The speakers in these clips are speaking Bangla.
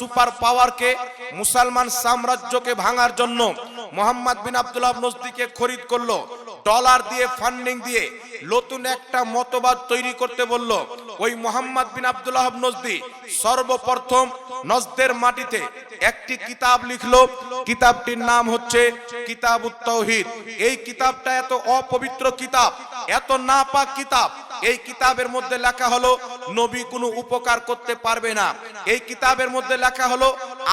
সুপার পাওয়ারকে মুসলমান সাম্রাজ্যকে ভাঙার জন্য মোহাম্মদ বিন আব্দুল্লাহ নজদিকে খরিদ করল। ডলার দিয়ে ফান্ডিং দিয়ে নতুন একটা মতবাদ তৈরি করতে বলল। ওই মোহাম্মদ বিন আব্দুল্লাহ নজদি সর্বপ্রথম নজদের মাটিতে একটি কিতাব লিখলো। কিতাবটির নাম হচ্ছে কিতাব তৌহিদ এই কিতাবটা এত অপবিত্র কিতাব, এত নাপাক কিতাব, এই কিতাবের মধ্যে লেখা হলো নবী কোনো উপকার করতে পারবে না। এই কিতাবের মধ্যে লেখা হলো,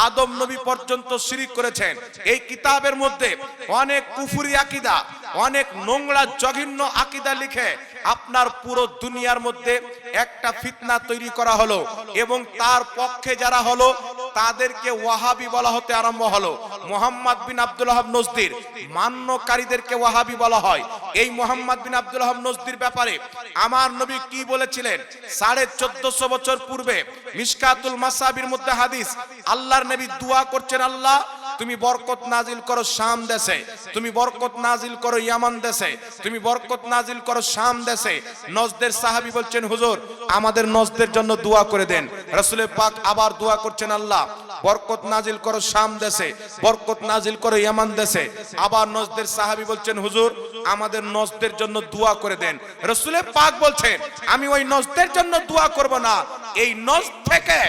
আদম নবী পর্যন্ত শিরিক করেছেন। এই কিতাবের মধ্যে অনেক কুফুরি আকিদা অনেক নোংরা জঘন্য আকিদা লিখে আপনার পুরো দুনিয়ার মধ্যে একটা ফিতনা তৈরি করা হলো এবং তার পক্ষে যারা হলো, তাদেরকে ওয়াহাবি বলা হতে আরম্ভ হলো। মোহাম্মদ বিন আব্দুল হাব নজদির মান্যকারীদেরকে ওয়াহাবি বলা হয়। এই মোহাম্মদ বিন আব্দুল হাব নজদির ব্যাপারে আমার নবী কি বলেছিলেন? সাড়ে চোদ্দশো বছর পূর্বে মিসকাতুল মাসাবির মধ্যে হাদিস, আল্লাহর নবী দোয়া করছেন, আল্লাহ, তুমি বরকত নাজিল করো শাম দেশে, তুমি বরকত নাজিল করো ইয়ামান দেশে, তুমি বরকত নাজিল করো, শাম দেশে। নজদের সাহাবী বলছেন, হুজুর, আমাদের নজদের জন্য দোয়া করে দেন। রাসূলের পাক আবার দোয়া করছেন, আল্লাহ, বরকত নাজিল করো, শাম দেশে, বরকত নাজিল করো, ইয়ামান দেশে। আবার নজদের সাহাবী বলছেন, হুজুর, আমাদের নজদের জন্য দোয়া করে দেন। রাসূলের পাক বলছেন, আমি ওই নজদের জন্য দোয়া করব না। এই নজ থেকে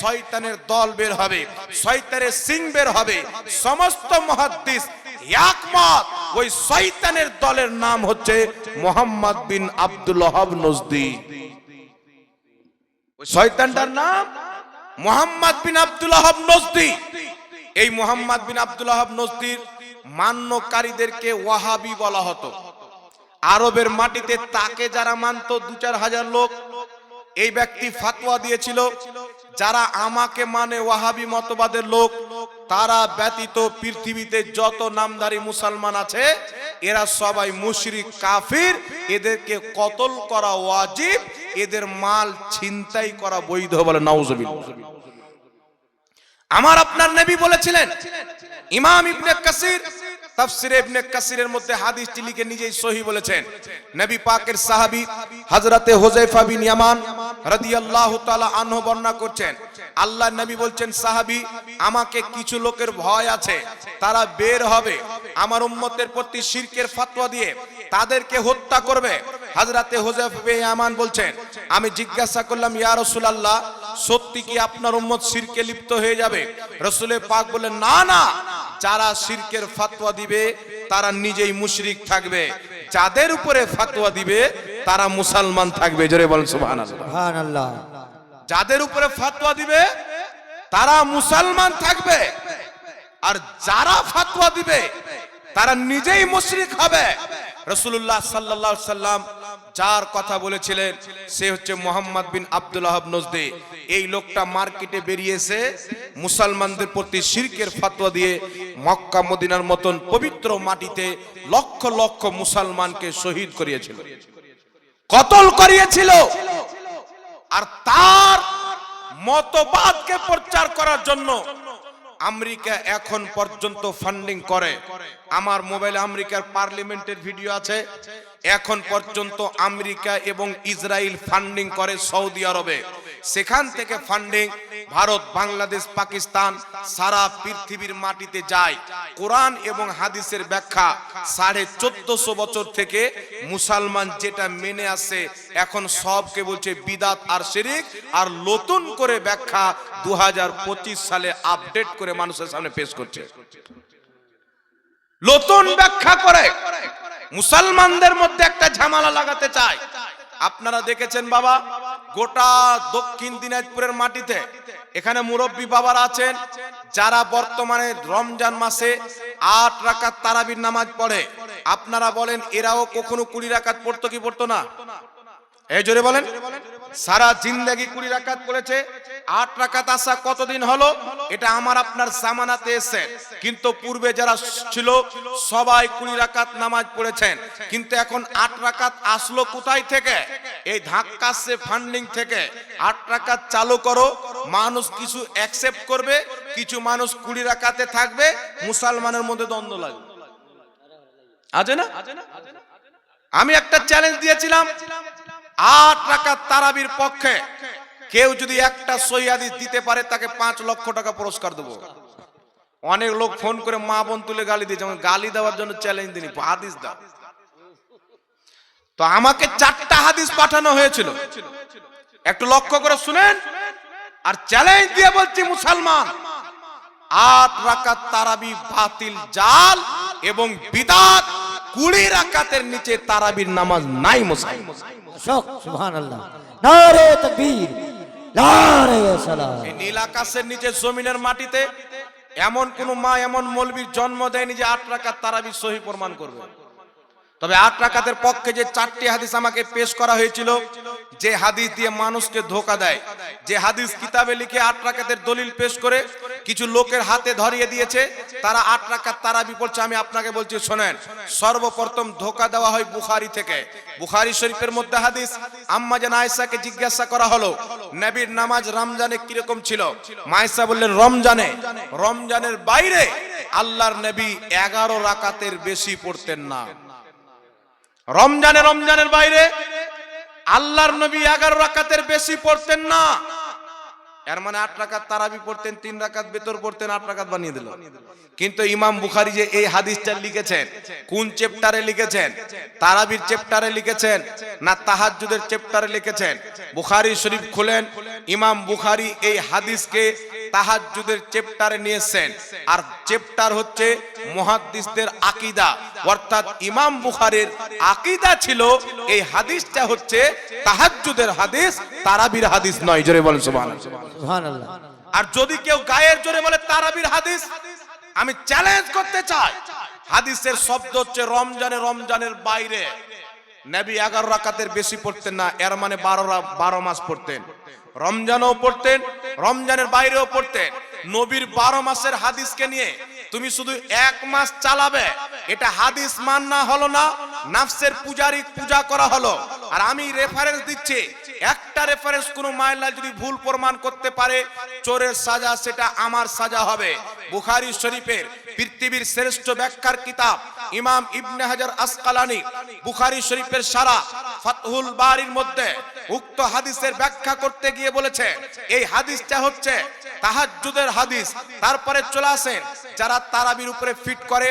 শয়তানের দল বের হবে, শয়তানের সিং বের হবে। সমস্ত মুহাদ্দিস একমত। ওই শয়তানের দলের নাম হচ্ছে মোহাম্মদ বিন আব্দুল ওয়াহাব নজদি। ওই শয়তানটার নাম মোহাম্মদ বিন আব্দুল ওয়াহাব নজদি। এই মোহাম্মদ বিন আব্দুল ওয়াহাব নজদির মান্যকারীদেরকে ওয়াহাবি বলা হতো। আরবের মাটিতে তাকে যারা মানত দু চার হাজার লোক, এই ব্যক্তি ফাতোয়া দিয়েছিল যারা আমাকে মানে ওয়াহাবি মতবাদের লোক, তারা ব্যতীত পৃথিবীতে যত নামধারী মুসলমান আছে, এরা সবাই মুশরিক, কাফির, এদেরকে কতল করা ওয়াজিব, এদের মাল ছিনতাই করা বৈধ বলে নাউজুবিল্লাহ। আমার আপনার নবী বলেছিলেন, ইমাম ইবনে কাসির, তাফসিরে ইবনে কাসিরের মধ্যে হাদিসটি লিখে নিজেই সহি বলেছেন। নবী পাকের সাহাবী হযরতে হুযায়ফা বিন ইয়ামান বর্ণনা করছেন আল্লাহ বলছেন, সাহাবী, আমাকে কিছু লোকের ভয় আছে, তারা বের হবে। আমার প্রতি শিরকের দিয়ে তাদেরকে হত্যা করবে। বিন বলছেন, আমি জিজ্ঞাসা করলাম, ইয়া রাসূলুল্লাহ, সত্যি কি আপনার উম্মত শিরকে লিপ্ত হয়ে যাবে? রসুলের পাক বলেন না না, যারা শিরকের ফাতোয়া দিবে, তারা নিজেই মুশরিক থাকবে। যাদের উপরে ফাতোয়া দিবে তারা মুসলমান থাকবে। জোরে বলেন সুবহানাল্লাহ। সুবহানাল্লাহ। যাদের উপরে ফাতোয়া দিবে তারা মুসলমান থাকবে। আর যারা ফাতোয়া দিবে তারা নিজেই মুশরিক হবে। রসুল্লাহ সাল্লাহ সাল্লাম যার কথা বলেছিলেন, সে হচ্ছে মোহাম্মদ বিন আব্দুল আহাব নজদে। এই লোকটা মার্কেটে বেরিয়েছে, মুসলমানদের প্রতি শিরকের ফাতোয়া দিয়ে মক্কা, মদিনার মতন পবিত্র মাটিতে লক্ষ লক্ষ মুসলমানকে শহীদ করিয়েছিল। কতল করিয়েছিল। আর তার মতবাদকে প্রচার করার জন্য আমেরিকা এখন পর্যন্ত ফান্ডিং করে। আমার মোবাইলে আমেরিকার পার্লামেন্টের ভিডিও আছে। এখন পর্যন্ত আমেরিকা এবং ইসরায়েল ফান্ডিং করে সৌদি আরবে। সেখান থেকে ফান্ডিং ভারত, বাংলাদেশ, পাকিস্তান সারা পৃথিবীর মাটিতে যায়। কোরআন এবং হাদিসের ব্যাখ্যা সাড়ে চোদ্দশো বছর থেকে মুসলমান যেটা মেনে আসছে এখন সবকে বলছে বিদাত আর শিরিক, আর নতুন করে ব্যাখ্যা দু হাজার পঁচিশ সালে আপডেট করে মানুষের সামনে পেশ করছে। নতুন ব্যাখ্যা করে মুসলমানদের মধ্যে একটা ঝামেলা লাগাতে চায়। আপনারা দেখেছেন বাবা, গোটা দক্ষিণ দিনাজপুরের মাটিতে এখানে মুরব্বী বাবার আছেন, যারা বর্তমানে রমজান মাসে আট রাকাত তারাবির নামাজ পড়ে। আপনারা বলেন, এরাও কখনো কুড়ি রাকাত পড়তো কি পড়তো না? এই জোরে বলেন। সারা জিন্দেগি কুড়ি রাকাত পড়েছে। আট রাকাত আসা কতদিন হলো? এটা আমার আপনার জামানাতে এসে কিন্তু পূর্বে যারা ছিল, সবাই কুড়ি রাকাত নামাজ পড়েছেন। কিন্তু এখন আট রাকাত আসলো কোথায় থেকে? এই ধাক্কা সে ফান্ডিং থেকে। আট রাকাত চালু করো মানুষ কিছু অ্যাকসেপ্ট করবে, কিছু মানুষ কুড়ি রাকাতে থাকবে, মুসলমানের মধ্যে দ্বন্দ্ব লাগবে। আছে না? আমি একটা চ্যালেঞ্জ দিয়েছিলাম, আট রাকাত তারাবির পক্ষে। কেউ যদি একটা সহি হাদিস দিতে পারে, তাকে পাঁচ লক্ষ টাকা পুরস্কার দেবো। অনেক লোক ফোন করে মা বোন তুলে গালি দিয়েছে গালি দেওয়ার জন্য চ্যালেঞ্জ দিনি হাদিস দাও। তো আমাকে চারটা হাদিস পাঠানো হয়েছিল। একটু লক্ষ্য করে শুনেন। আর চ্যালেঞ্জ দিয়ে বলছি মুসলমান আট রাকাত তারাবি বাতিল জাল এবং বিদাত কুড়ি রাকাতের নিচে তারাবির নামাজ নাই মুসলমান। শোক সুবহান নারে তকবীর নারে সালাম। এই নীল আকাশের নিচে জমিনের মাটিতে এমন কোন মা এমন মলবির জন্ম দেয়নি যে আট রাকাত তারাবি সহি প্রমাণ করবে। তবে আট রাকাতের পক্ষে যে চারটি হাদিস আমাকে পেশ করা হয়েছিল, যে হাদিস দিয়ে মানুষকে ধোকা দেয়, যে হাদিস কিতাবে লিখে আট রাকাতের দলিল পেশ করে কিছু লোকের হাতে ধরিয়ে দিয়েছে, তারা আট রাকাত তারা পড়ছে, আমি আপনাকে বলছি, শোনেন, সর্বপ্রথম ধোকা দেওয়া হয় বুখারি থেকে। বুখারি শরীফের মধ্যে হাদিস, আম্মা জান আয়েশাকে জিজ্ঞাসা করা হলো, নবীর নামাজ রমজানে কীরকম ছিল? মায়েশা বললেন, রমজানে, রমজানের বাইরে আল্লাহর নবী এগারো রাকাতের বেশি পড়তেন না। রমজানে, রমজানের বাইরে আল্লাহর নবী এগারো রাকাতের বেশি পড়তেন না। এর মানে আট রাকাত তারাবি পড়তেন, তিন রাকাত বেতর পড়তেন, আট রাকাত বানিয়ে দিল। কিন্তু ইমাম বুখারি যে এই হাদিসটা লিখেছেন, কোন চ্যাপ্টারে লিখেছেন? তারাবির চ্যাপ্টারে লিখেছেন না তাহাজ্জুদের চ্যাপ্টারে লিখেছেন? বুখারি শরীফ খুলেন, ইমাম বুখারি এই হাদিসকে তাহাজ্জুদের চ্যাপ্টারে নিয়েছেন। আর চ্যাপ্টার হচ্ছে মুহাদ্দিসদের আকীদা। অর্থাৎ ইমাম বুখারীর আকীদা ছিল এই হাদিসটা হচ্ছে তাহাজ্জুদের হাদিস তারাবির হাদিস নয়। জোরে বলেন সুবহানাল্লাহ। আর যদি কেউ গায়ের জোরে বলে তারাবির হাদিস আমি চ্যালেঞ্জ করতে চাই। হাদিসের শব্দ হচ্ছে রমজানে রমজানের বাইরে। নবী এগারো রাকাতের বেশি পড়তেন না, এর মানে বারো বারো মাস পড়তেন। রমজানও পড়তেন, রমজানের বাইরেও পড়তেন। নবীর বারো মাসের হাদিসকে নিয়ে তুমি শুধু এক মাস চালাবে, এটা হাদিস মান না হলো না নাফসের পূজারি পূজা করা হলো। আর আমি রেফারেন্স দিচ্ছি, একটা রেফারেন্স কোনো মাইলা যদি ভুল প্রমাণ করতে পারে, চোরের সাজা সেটা আমার সাজা হবে। বুখারী শরীফের পৃথিবীর শ্রেষ্ঠ ব্যাখ্যার কিতাব, ইমাম ইবনে হাজার আসকালানি, বুখারী শরীফের সারা ফাতহুল বাড়ির মধ্যে উক্ত হাদিসের ব্যাখ্যা করতে গিয়ে বলেছে, এই হাদিসটা হচ্ছে তাহাজ্জুদের হাদিস। তারপরে চলে আসেন যারা তারাবির উপরে ফিট করে,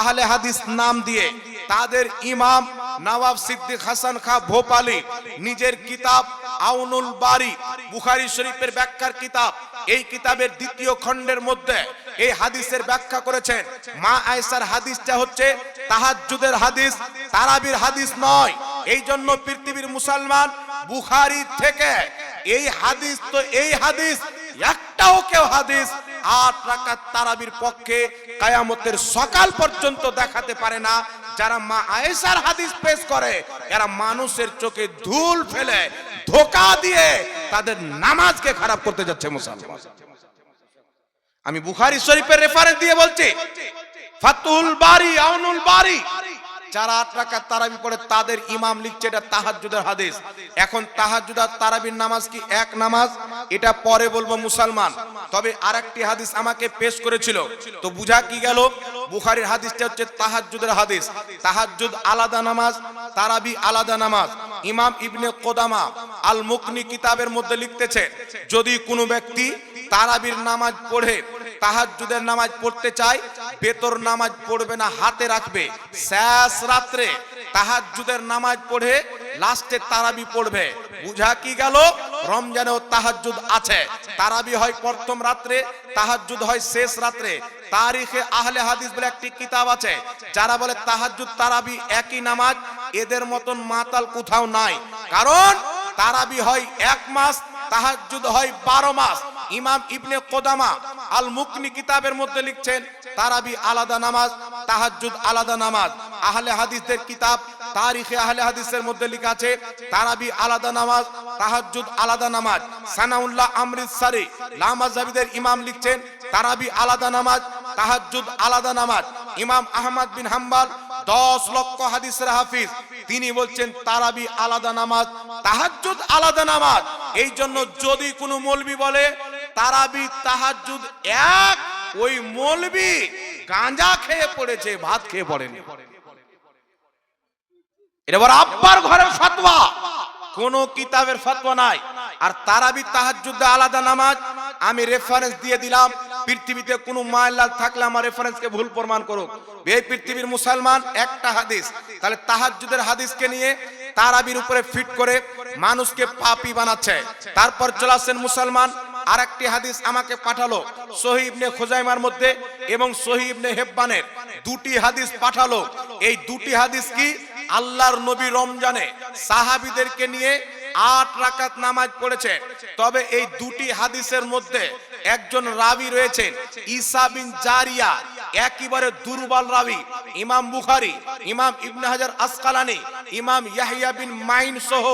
আহলে হাদিস নাম দিয়ে। তাদের ইমাম নবাব সিদ্দিক হাসান খা ভোপালি নিজের কিতাব আউনুল বারি, বুখারী শরীফের ব্যাখ্যার কিতাব। এই কিতাবের দ্বিতীয় খণ্ডের মধ্যে এই হাদিসের ব্যাখ্যা করেছেন। মা আয়েশার হাদিসটা হচ্ছে তাহাজ্জুদের হাদিস, তারাবির হাদিস নয়। এই জন্য পৃথিবীর মুসলমান বুখারী থেকে এই হাদিস তো এই হাদিস, একটাও কেউ হাদিস আট রাকাত তারাবির পক্ষে কায়ামতের সকাল পর্যন্ত দেখাতে পারে না। যারা মা আয়েশার হাদিস পেশ করে, এরা মানুষের চোখে ধুল ফেলে, ধোকা দিয়ে তাদের নামাজকে খারাপ করতে যাচ্ছে মুসলমান। আমি বুখারি শরীফের রেফারেন্স দিয়ে বলছি, ফাতুল বারি, আউনুল বারি যারা আট রাকাত তারাবি পড়ে, তাদের ইমাম লিখছে এটা তাহাজ্জুদের হাদিস। এখন তাহাজ্জুদ আর তারাবির নামাজ কি এক নামাজ? এটা পরে বলব মুসলমান। তবে আরেকটি হাদিস আমাকে পেশ করেছিল। তো বুঝা কি গেল? বুখারীর হাদিসটা হচ্ছে তাহাজ্জুদের হাদিস। তাহাজ্জুদ আলাদা নামাজ, তারাবি আলাদা নামাজ। ইমাম ইবনে কোদামা আল মুকনি কিতাবের মধ্যে লিখতেছে, যদি কোনো ব্যক্তি তারাবির নামাজ পড়ে তাহাজ্জুদের নামাজ পড়তে চায়, বেতর নামাজ পড়বে না, হাতে রাখবে। শেষ রাত্রে তাহাজ্জুদের নামাজ পড়ে লাস্টে তারাবি পড়বে। বুঝা কি গেল? রমজানেও তাহাজ্জুদ আছে। তারাবি হয় প্রথম রাত্রে, তাহাজ্জুদ হয় শেষ রাত্রে। তারিখে আহলে হাদিস বলে একটি কিতাব আছে, যারা বলে তাহাজ্জুদ, তারাবি একই নামাজ, এদের মতন মাতাল কোথাও নাই। কারণ তারাবি হয় এক মাস, তাহাজ্জুদ হয় বারো মাস। ইমাম ইবনে কোদামা আল মুকনি কিতাবের মধ্যে লিখছেন, তারাবি আলাদা নামাজ, তাহাজ্জুদ আলাদা নামাজ। আহলে হাদিসদের কিতাব, তারিখে আহলে হাদিসের মধ্যে লেখা আছে, তারাবি আলাদা নামাজ, তাহাজ্জুদ আলাদা নামাজ। সানাউল্লাহ আমৃতসারি লামাজাবিদের ইমাম লিখছেন, তারাবি আলাদা নামাজ, তাহাজ্জুদ আলাদা নামাজ। ইমাম আহমদ বিন হাম্বাল, দশ লক্ষ হাদিসের হাফিজ, তিনি বলছেন, তারাবি আলাদা নামাজ, তাহাজ্জুদ আলাদা নামাজ। এই জন্য যদি কোনো মৌলবি বলে তারাবি তাহাজ্জুদ এক, ওই মৌলবি গাঁজা খেয়ে পড়েছে, ভাত খেয়ে পড়েনি। এটা আবার আব্বার ঘরের ফতোয়া। কোন কিতাবের ফতোয়া নাই। আর তারাবি তাহাজ্জুদে আলাদা নামাজ আমি রেফারেন্স দিয়ে দিলাম। পৃথিবীতে কোনো মায়াল্লাল থাকলে আমার রেফারেন্সকে ভুল প্রমাণ করুক। এই পৃথিবীর মুসলমান একটা হাদিস। তাহলে তাহাজ্জুদের হাদিসকে নিয়ে তারাবির উপরে ফিট করে মানুষকে পাপি বানাচ্ছে। তারপর চলে আসছেন মুসলমান আর একটি হাদিস আমাকে পাঠালো। সহিবনে খোজাইমার মধ্যে এবং সহিবনে হেব্বানের। দুটি হাদিস পাঠালো। এই দুটি হাদিস কি? আল্লাহর নবী রমজানে সাহাবিদেরকে নিয়ে আট রাকাত নামাজ পড়েছে। তবে এই দুটি হাদিসের মধ্যে একজন রাবি রয়েছেন, ঈসা বিন জারিয়া, একেবারে দুর্বল রাবি। ইমাম বুখারি, ইমাম ইবনে হাজার আসকালানি, ইমাম ইয়াহিয়া বিন মাইন সহ